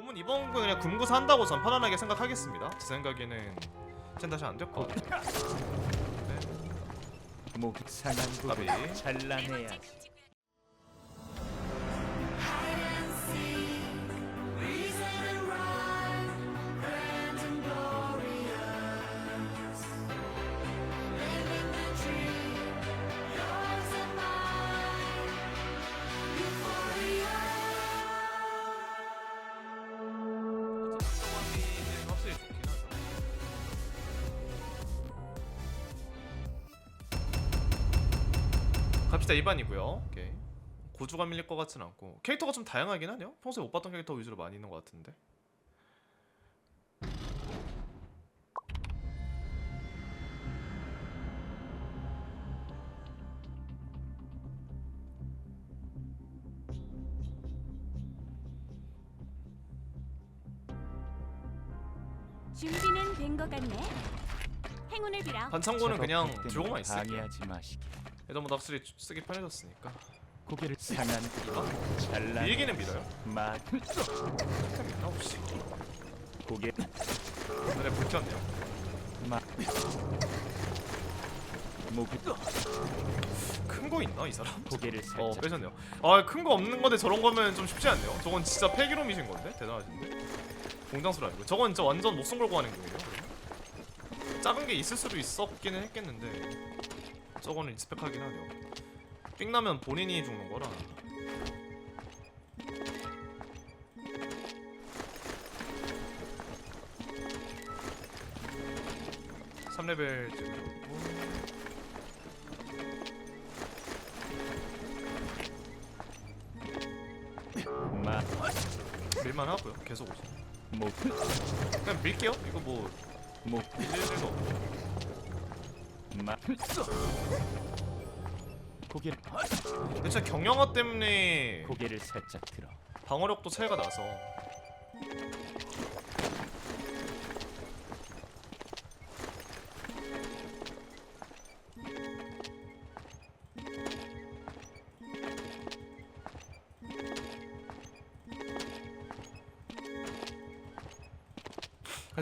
봄은 이번 거 그냥 금구사 한다고 전 편안하게 생각하겠습니다. 제 생각에는 쟨 다시 안 될 것 같아요. 네. 목 상한 까비. 부분 잘라내야지. 갑시다 2반이고요. 오케이. 고주가 밀릴 것 같진 않고 캐릭터가 좀 다양하긴 하네요. 평소에 못 봤던 캐릭터 위주로 많이 있는 것 같은데. 준비는 된 것 같네. 행운을 빌어. 반창고는 그냥 때문에 들고만 있을게요. 방해하지 마시기. 예전보다 확실히 쓰기 편해졌으니까. 고개를 상한 부분 잘라. 밀기는 밀어요? 마 있나 혹시? 고개 그래 불켰네요. 마 목이 큰 거 있나 이 사람? 고개를 어 살짝 빼셨네요. 아큰 거 없는 건데 저런 거면 좀 쉽지 않네요. 저건 진짜 폐기롬이신 건데 대단하신데. 공장술 아니고 저건 진짜 완전 목숨 걸고 하는 거예요. 작은 게 있을 수도 있었기는 했겠는데 저거는 리스펙하긴 하네요. 삥 나면 본인이 죽는 거라. 삼레벨 찍으셨고 마 밀만 하고요. 계속 오죠. 목 그냥 밀게요. 이거 뭐목 밀릴 일도 없고. 마 고개를 대체 경영화 때문에 고개를 살짝 들어. 방어력도 차이가 나서.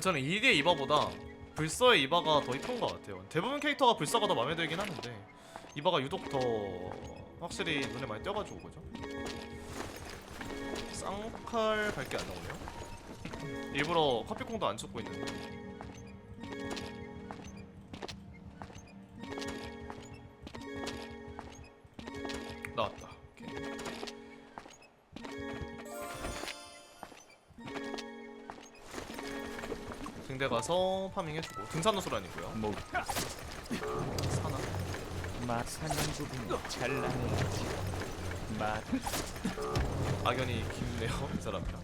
저는 2대 이바보다 불서의 이바가 더 이쁜 것 같아요. 대부분 캐릭터가 불서가 더 마음에 들긴 하는데 이바가 유독 더 확실히 눈에 많이 띄어가지고 그죠? 쌍칼 밝게 안 나오네요. 일부러 커피콩도 안 쫓고 있는데. 등대 가서 파밍 해주고 등산 노소란이고요. 목 사나? 마 상한 부분 잘라내야지. 마 악연이 깊네요 이 사람이랑.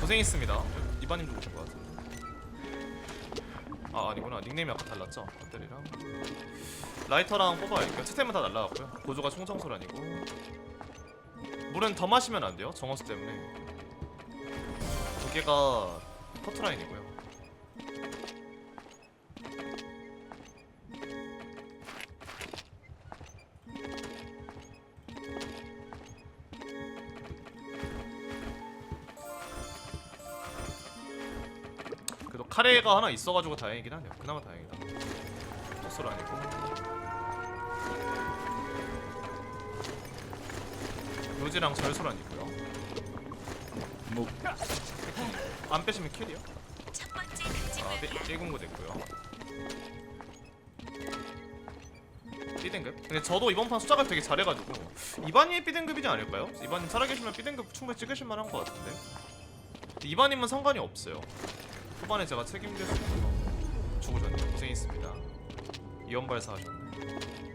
고생했습니다. 이반님도 오신 것 같은데. 아 아니구나 닉네임이 아까 달랐죠. 배터리랑 라이터랑 뽑아야겠고요. 스템은 다 날라갔고요. 고조가 총청소란이고 물은 더 마시면 안 돼요. 정어수 때문에. 두 개가 커트라인이고요. 그래도 카레가 하나 있어가지고 다행이긴 하네요. 그나마 다행이다. 소스 아니고. 요지랑 절술 아니고요. 목안 빼시면 킬이요. 첫 번째 아, 삐, 삐공고 됐고요. B등급? 근데 저도 이번 판 수작을 되게 잘해가지고 이반이 B등급이지 않을까요? 이반님 살아계시면 B등급 충분히 찍으실 만한 것 같은데 이반님은 상관이 없어요 후반에 제가 책임질 수 있어서 죽으셨네요 고생했습니다 이연발사 하셨네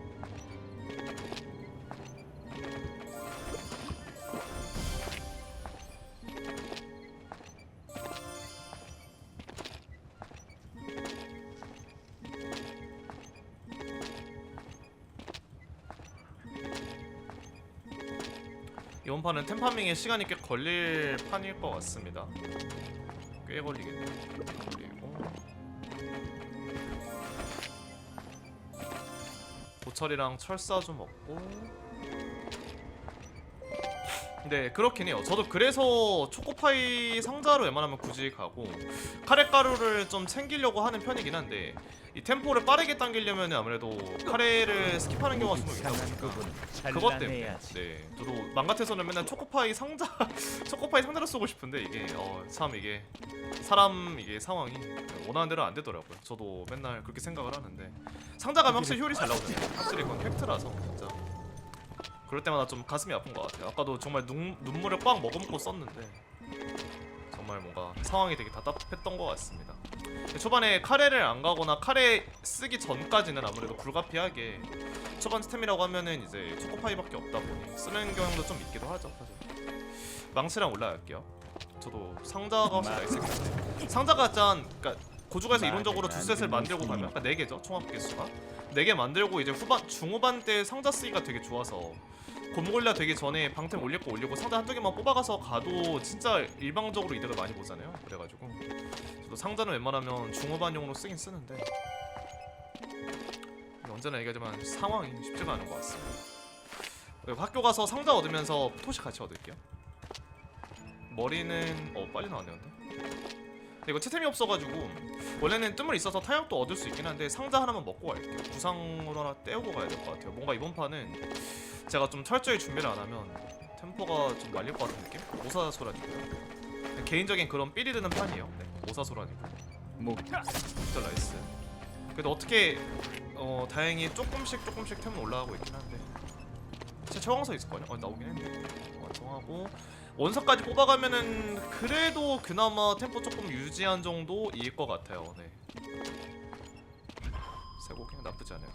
이번 판은 템파밍에 시간이 꽤 걸릴 판일 것 같습니다. 꽤 걸리겠네요. 그리고 제철이랑 철사 좀 얻고 네 그렇긴 해요. 저도 그래서 초코파이 상자로 웬만하면 굳이 가고 카레가루를 좀 챙기려고 하는 편이긴 한데 이 템포를 빠르게 당기려면 아무래도 카레를 스킵하는 경우가 좀 있다 보니까 그것 때문에. 네 저도 맘 같아서는 맨날 초코파이 상자 초코파이 상자를 쓰고 싶은데 이게 어, 참 이게 사람 이게 상황이 원하는 대로 안 되더라고요. 저도 맨날 그렇게 생각을 하는데 상자 가면 확실히 효율이 잘 나오잖아요. 확실히 그건 팩트라서 진짜 그럴 때마다 좀 가슴이 아픈 것 같아요. 아까도 정말 눈, 눈물을 꽉 머금고 썼는데 정말 뭔가 상황이 되게 답답했던 것 같습니다. 초반에 카레를 안 가거나 카레 쓰기 전까지는 아무래도 불가피하게 초반 스템이라고 하면은 이제 초코파이밖에 없다 보니 쓰는 경향도 좀 있기도 하죠 사실. 망치랑 올라갈게요. 저도 상자가 훨씬 나있을 텐데 상자가 짠! 그니까 고주가에서 이론적으로 두 셋을 만들고 가면 그러니까 네 개죠 총합 개수가? 네개 만들고 이제 후반 중후반 때 상자 쓰기가 되게 좋아서 곰골라 되기 전에 방템 거 올리고 상자 한두 개만 뽑아가서 가도 진짜 일방적으로 이득을 많이 보잖아요 그래가지고 저도 상자는 웬만하면 중후반용으로 쓰긴 쓰는데 언제나 얘기하지만 상황이 쉽지가 않은 것 같습니다. 그리고 학교 가서 상자 얻으면서 토시 같이 얻을게요. 머리는 어 빨리 나왔네요. 근데. 이거 채템이 없어가지고 원래는 뜸을 있어서 타격도 얻을 수 있긴 한데 상자 하나만 먹고 갈게요. 구상으로 하나 떼우고 가야 될 것 같아요. 뭔가 이번 판은 제가 좀 철저히 준비를 안 하면 템포가 좀 말릴 것 같은 느낌? 오사소란이고요. 개인적인 그런 삘이 드는 판이에요. 네, 오사소란이고. 목 진짜 나이스. 그래도 어떻게 어 다행히 조금씩 조금씩 템은 올라가고 있긴 한데 제 최강서 있을 거냐? 어 나오긴 했네. 완성하고 원석까지 뽑아가면은 그래도 그나마 템포 조금 유지한 정도일 것 같아요. 네. 세곡이 나쁘지 않아요.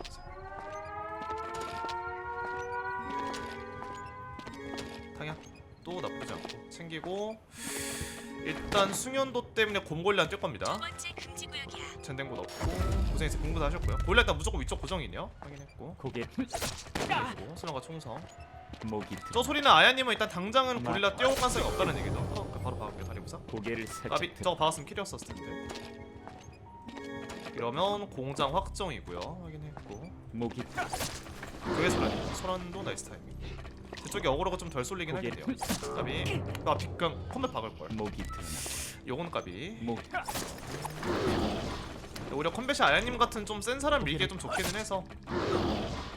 탕약도 나쁘지 않고 챙기고 일단 숙련도 때문에 곰골리안 뛸 겁니다. 두 번째 금지 구역이야. 젠댕고 넣고 고생했어요 공부 다 하셨고요 골라 일단 무조건 위쪽 고정이네요 확인했고 고개 그리고 수나가 총성 목이 저 소리는 아야님은 일단 당장은 고릴라 뛰어올 가능성이 없다는 얘기죠. 어, 그럼 바로 박을게요 다리부사 고개를 살짝 까비 저거 박았으면 킬이었었을 텐데. 이러면 공장 확정이고요. 확인했고. 목이 그게 소란 소란도 나이스 타이밍 이쪽에 어그로가 좀 덜 쏠리긴 하겠네요. 까비. 아 비- 그냥 컴뱃 박을걸. 목이 요건 까비. 목. 오히려 컴뱃이 아야님 같은 좀 센 사람 밀기에 좀 좋기는 해서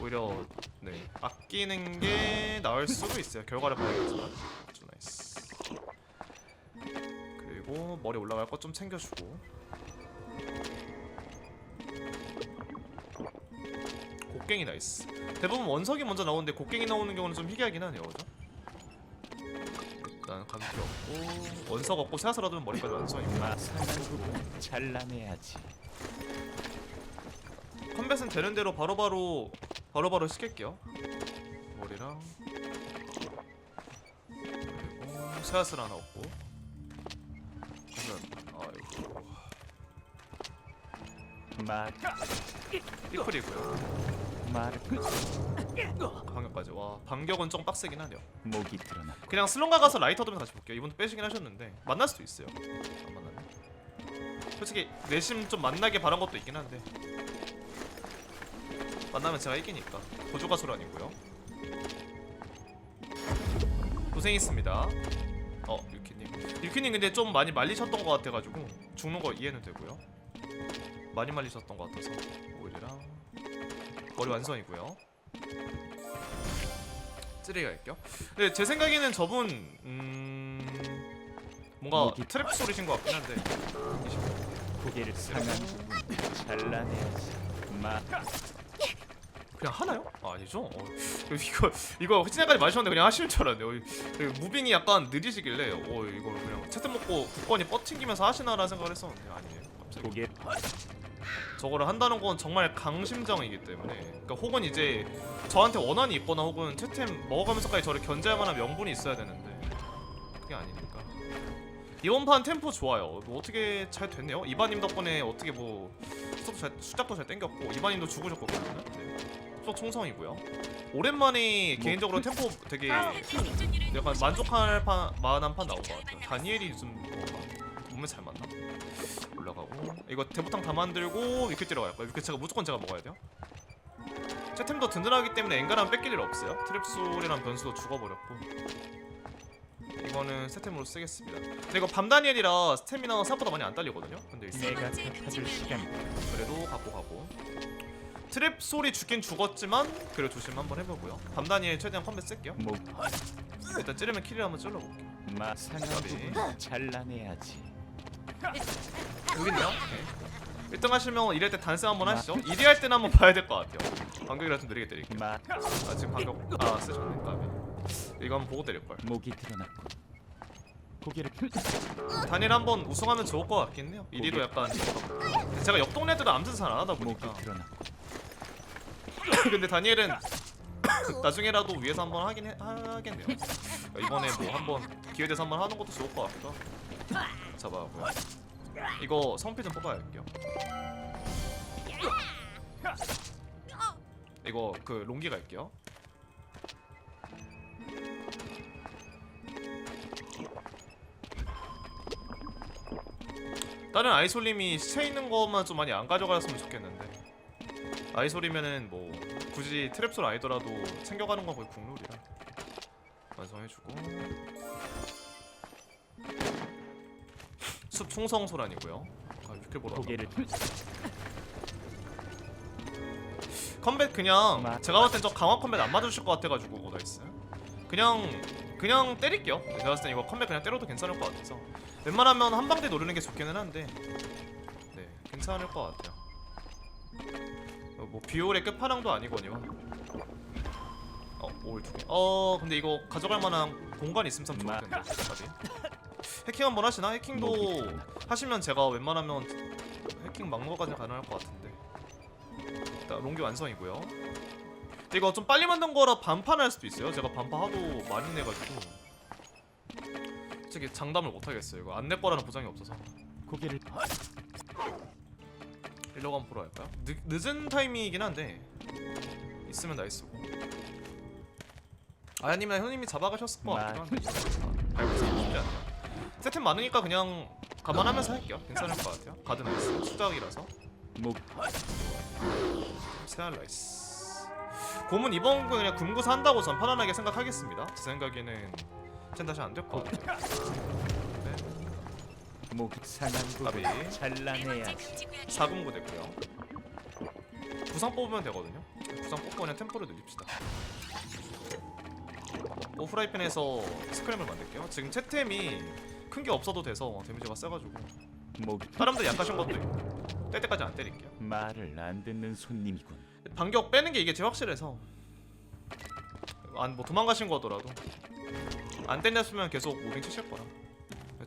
오히려 네 아끼는 게 나을 수도 있어요. 결과를 봐야겠지만. 아주 나이스. 그리고 머리 올라갈 것 좀 챙겨주고. 곡괭이 나이스. 대부분 원석이 먼저 나오는데 곡괭이 나오는 경우는 좀 희귀하긴 하네요 그죠? 일단 감기 없고 원석 없고 얻으면 머리까지 상한 부분은 잘라내야지. 컴뱃은 되는 대로 바로바로 바로바로 시킬게요. 머리랑 그리고 새아슬 하나 없고. 아이고 말 삐클이고요. 말을 강력까지 와 반격은 좀 빡세긴 하네요. 목이 드러나 그냥 슬론가 가서 라이터 들면 다시 볼게요. 이분도 빼시긴 하셨는데 만날 수도 있어요. 안 만나네. 솔직히 내심 좀 만나게 바란 것도 있긴 한데 만나면 제가 이기니까 고조가 소란이고요. 고생했습니다. 어 유키님. 유키님 근데 좀 많이 말리셨던 것 같아가지고 죽는 거 이해는 되고요. 많이 말리셨던 것 같아서 오일이랑 머리 완성이고요. 찌르기 갈게요. 근데 제 생각에는 저분 음 뭔가 트랩 소리신 것 같긴 한데 고개를 상한 부분은 잘라내야지 마 그냥 하나요? 아, 아니죠? 어, 이거 이거 지난까지 마셨는데 그냥 하시는 줄 알았네요. 이- 이 무빙이 약간 느리시길래 어 이거 그냥 채트 먹고 국권이 뻗팅기면서 하시나라는 생각을 했었는데 아니에요. 갑자기 고개 저거를 한다는 건 정말 강심장이기 때문에 그러니까 혹은 이제 저한테 원한이 있거나 혹은 채템 먹어가면서까지 저를 견제할 만한 명분이 있어야 되는데 그게 아니니까 이번 판 템포 좋아요 뭐 어떻게 잘 됐네요 이바님 덕분에 어떻게 뭐 수작도 잘, 땡겼고 이바님도 죽으셨거든요 네. 수작 총성이고요 오랜만에 개인적으로 템포 되게 현재 생존율은 약간 만족할 판, 만한 판 나온 것 같아요. 다니엘이 좀 뭔가 몸에 잘 맞나? 올라가고 이거 대보탕 다 만들고 위클 뛰러 갈 거야. 위클 제가 무조건 제가 먹어야 돼요. 채템도 든든하기 때문에 엔간하면 뺏길 일 없어요 트랩솔이랑 변수도 죽어버렸고 이거는 세 템으로 쓰겠습니다 근데 이거 밤다니엘이라 스태미나가 생각보다 많이 안 딸리거든요 근데 일단 내가 갚아줄 시간이다. 그래도 갖고 가고 트랩 소리 죽긴 죽었지만 그래 조심 한번 해보고요. 밤다니엘 최대한 컴뱃 쓸게요. 목 일단 찌르면 킬을 한번 찔러볼게요. 마 상한 까비. 부분 잘라내야지. 여기 있네요? 오케이. 1등 하시면 이럴 때 단세 한번 하시죠. 1위 할 때는 한번 봐야 될 것 같아요. 반격이라 좀 느리게 때릴게요. 마. 아 지금 반격 아 쓰셨네 까비 이거 한번 보고 때릴걸. 목이 드러났고. 고개를 다니엘 한번 우승하면 좋을 것 같긴 해요. 1위도 약간 제가 옆 동네들은 암튼 잘안 하다 목이 보니까. 드러났고 근데 다니엘은 나중에라도 위에서 한번 하긴 해, 하겠네요. 그러니까 이번에 뭐 한번 기회 돼서 한번 하는 것도 좋을 것 같기도 하고. 잡아고요. 이거 성피 좀 뽑아야 할게요. 이거 그 롱기 갈게요. 다른 아이솔님이 시체 있는 것만 좀 많이 안 가져가셨으면 좋겠는데 아이솔이면은 뭐 굳이 트랩솔 아니더라도 챙겨가는 건 거의 국룰이라 완성해주고. 숲 충성 소란이고요. 아, 육회 보러 고개를 컴뱃 그냥 맞- 제가 봤을 땐저 강화 컴뱃 안 맞으실 것 같아가지고 오 나이스. 그냥 그냥 때릴게요. 제가 봤을 땐 이거 컴뱃 그냥 때려도 괜찮을 것 같아서. 웬만하면 한 방대 노리는 게 좋기는 한데. 네 괜찮을 것 같아요. 어, 뭐 비올의 끝판왕도 아니거니와 어, 올두 개. 어, 근데 이거 가져갈 만한 공간 있으면 참 좋을 텐데. 해킹 한번 하시나? 해킹도 하시면 제가 웬만하면 해킹 막는 것까지 가능할 것 같은데. 일단 롱기 완성이고요. 이거 좀 빨리 만든 거라 반판 할 수도 있어요. 제가 반판 하도 많이 내가지고. 솔직히 장담을 못 하겠어요. 이거 안 낼 거라는 보장이 없어서. 고개를 일러간 보러 할까요? 늦, 늦은 타이밍이긴 한데 있으면 나이스고 아야님이나 현님이 잡아가셨을 것 같기도 한데. 알고 않네요. 세템 많으니까 그냥 감안하면서 할게요. 괜찮을 것 같아요. 가드 나이스. 수작이라서. 목 세알 나이스. 곰은 이번 거 그냥 금구사 한다고 전 편안하게 생각하겠습니다. 제 생각에는 쟨 다시 안 될 것 같아요. 네. 목이 상한 까비. 부분 네 번째 잘라내야지. 금지 구역이야. 4금고 됐고요. 구상 뽑으면 되거든요. 구상 뽑고 그냥 템포를 늘립시다. 오 프라이팬에서 스크램을 만들게요. 지금 채템이 큰 게 없어도 돼서 데미지가 세가지고. 목이 사람들 약하신 것도 있고. 뗄 때까지 안 때릴게요. 말을 안 듣는 손님이군. 반격 빼는 게 이게 제일 확실해서. 안 뭐 도망가신 거더라도. 안 땡겼으면 계속 무빙 치실 거라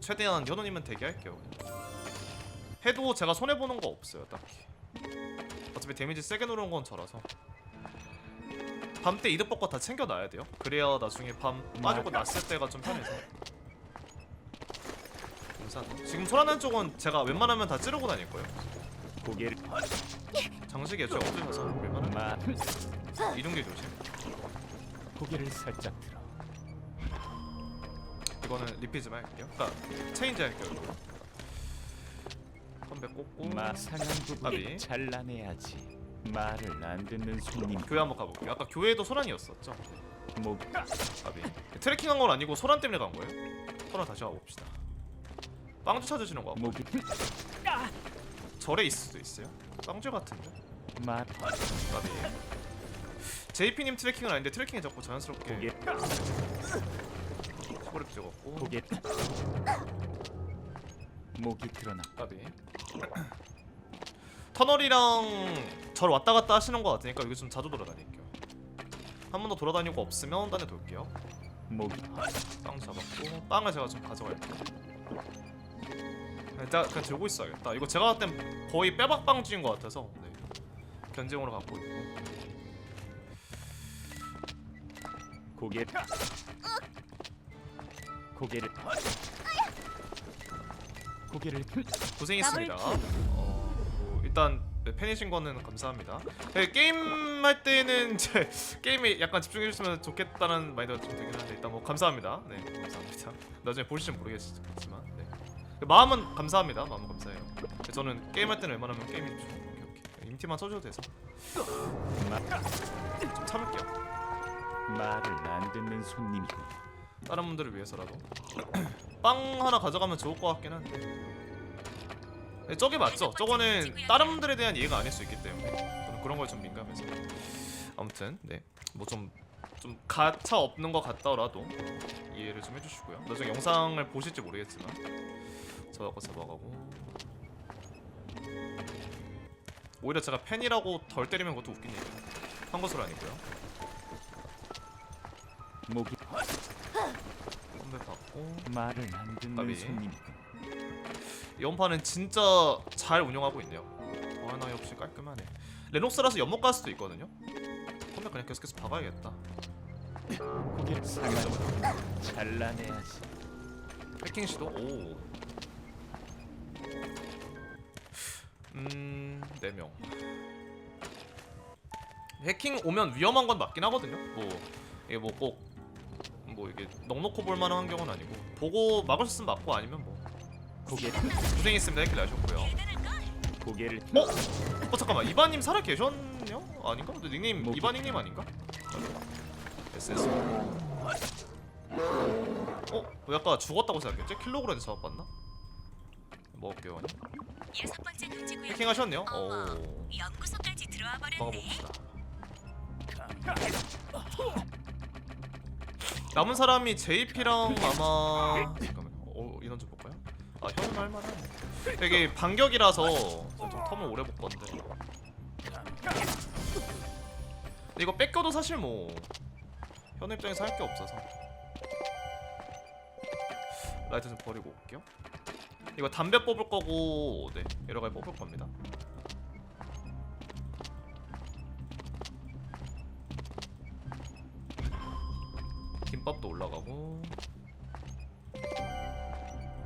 최대한 연호님은 대기할게요 그냥. 해도 제가 손해 보는 거 없어요 딱히. 어차피 데미지 세게 누른 건 저라서. 밤때 이득 벗고 다 챙겨놔야 돼요. 그래야 나중에 밤 빠지고 났을 때가 좀 편해서. 감사합니다. 지금 소란난 쪽은 제가 웬만하면 다 찌르고 다닐 거예요. 고개를 장식이 애초에 없으셔서 웬만하면 마 이동기 조심 고개를 살짝. 이거는 리피즈 만 할게요. 그러니까 체인지 할게요. 컴백 꽂고 마 상한 부분 까비. 잘라내야지. 말을 안 듣는 손님 교회 한번 가볼게요. 아까 교회도 소란이었었죠. 목 까비. 트래킹한 건 아니고 소란 때문에 간 거예요. 소란 다시 가봅시다. 빵주 찾으시는 거 같고 목이 절에 있을 수도 있어요. 빵주 같은데. 말 까비. JP님 트래킹은 아닌데 트래킹에 자꾸 자연스럽게 고개 소리 찍었고 고개 목이 드러나 까비. 터널이랑 절 왔다 갔다 하시는 거 같으니까 여기 좀 자주 돌아다닐게요. 한 번 더 돌아다니고 없으면 딴데 돌게요. 목이 빵 잡았고 빵을 제가 좀 가져갈게요. 일단 그냥 들고 있어야겠다. 이거 제가 봤을 땐 거의 빼박빵주인 것 같아서 네. 견제용으로 갖고 있고 고개 고개를 고개를 고생했습니다. 어, 뭐 일단 네, 팬이신 거는 감사합니다. 네, 게임 할 때는 이제 게임에 약간 집중해 주시면 좋겠다는 마인드가 좀 되긴 한데 일단 뭐 감사합니다. 네, 감사합니다. 나중에 보실지 모르겠지만 네. 마음은 감사합니다. 마음은 감사해요. 저는 게임 할 때는 웬만하면 게임이 좀 오케이 오케이. 인티만 쳐줘도 돼서 마, 좀 참을게요. 말을 안 듣는 손님이군. 다른 분들을 위해서라도. 빵 하나 가져가면 좋을 것 같긴 한데. 네, 저게 맞죠? 저거는 다른 분들에 대한 이해가 아닐 수 있기 때문에. 저는 그런 걸 좀 민감해서. 아무튼 네뭐 좀좀 가차 없는 것 같더라도 이해를 좀 해주시고요. 나중에 영상을 보실지 모르겠지만 저거 잡아가고. 오히려 제가 팬이라고 덜 때리면 그것도 웃긴 얘기예요. 한 것으로 아니고요. 목이 말을 안 듣는 까비. 손님이군. 이 원판은 진짜 잘 운영하고 있네요. 하나 역시 깔끔하네. 레녹스라서 연못 갈 수도 있거든요. 선배 그냥 계속해서 박아야겠다. 고개를 상하지 잘라내야지. 해킹 시도 오. 음, 네 명. 해킹 오면 위험한 건 맞긴 하거든요. 뭐 이게 뭐 꼭 뭐 이게 넉넉히 볼 만한 환경은 아니고 보고 막을 수 있으면 막고 아니면 뭐 고개 고생했습니다 해킹 하셨고요. 고개를 어? 어 잠깐만 이바님 살아 계셨냐? 아닌가? 근데 닉네임 뭐, 이바닉님 아닌가? SS 어? 왜 아까 죽었다고 생각했지? 킬로그램 잡아봤나? 먹을게요 아니? 여섯 번째 금지 구역이야. 해킹하셨네요? 어머, 오 연구소까지 들어와 버렸네. 먹어봅시다 남은 사람이 JP랑 아마 잠깐만 어 인원 좀 볼까요? 아 현은 할만하네. 되게 반격이라서 좀 텀을 오래 볼 건데. 근데 이거 뺏겨도 사실 뭐 현우 입장에서 할 게 없어서. 라이트 좀 버리고 올게요. 이거 담배 뽑을 거고 네 여러 가지 뽑을 겁니다 김밥도 올라가고.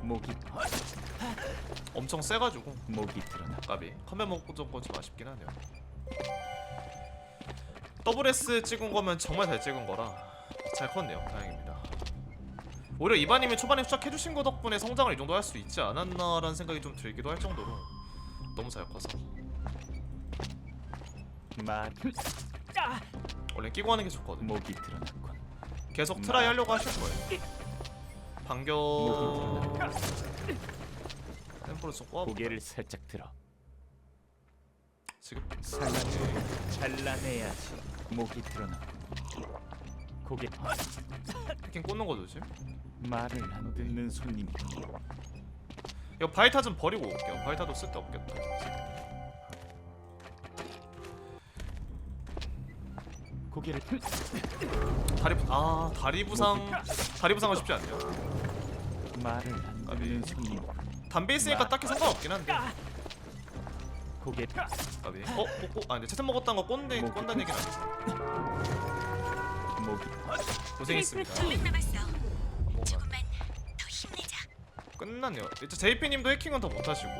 목이 엄청 세가지고 목이 드러나. 까비. 컴백 먹고 좀좀 아쉽긴 하네요. 더블 S 찍은 거면 정말 잘 찍은 거라 잘 컸네요. 다행입니다. 오히려 이바님이 초반에 시작해주신 거 덕분에 성장을 이 정도 할 수 있지 않았나라는 생각이 좀 들기도 할 정도로 너무 잘 커서. 말 원래 끼고 하는 게 좋거든요. 목이 드러났군. 계속 트라이 하려고 하실 거예요 드러나. 템포를 좀 꼬아볼까요? 고개를 살짝 들어. 지금 잘라내야지. 목이 드러나. 고개 해킹 꽂는 거 조심 말을 안 듣는 손님이군. 이거 바이타 좀 버리고 올게요. 바이타도 쓸데 없겠다. 고개를 다리 부... 아 다리 부상 다리 부상은 쉽지 않네요. 말을 안 까비. 듣는 손님이군. 담배 있으니까 딱히 상관없긴 한데. 고개 까비. 어? 꽂고 아 근데 채템 먹었다는 거 꼰대 뭐, 꼰다는 얘기는 아니죠. 목이 고생했습니다. 200 남았어. 뭐가 조금만 더 힘내자. 끝났네요. 이제 JP님도 해킹은 더 못하시고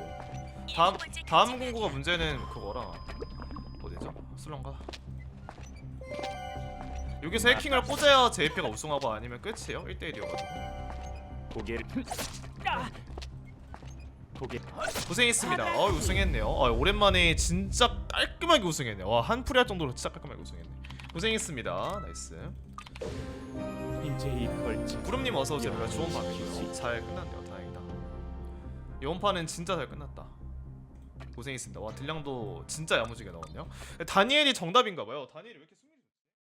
일곱 다음 다음 구역이야. 문제는 그거라 어디죠? 슬런가? 여기서 해킹을 꽂아야 JP가 우승하고 아니면 끝이에요. 1대1이어가지고 고개를 고개 고생했습니다. 어 우승했네요. 어, 오랜만에 진짜 깔끔하게 우승했네요. 와 한풀이 할 정도로 진짜 깔끔하게 우승했네. 고생했습니다. 나이스. 이제 이 벌칙 구름님 어서 오세요. 별로 좋은 밤이고요. 잘 끝났네요. 다행이다. 이번 판은 진짜 잘 끝났다. 고생했습니다. 와 딜량도 진짜 야무지게 나왔네요. 다니엘이 정답인가봐요. 다니엘이 왜 이렇게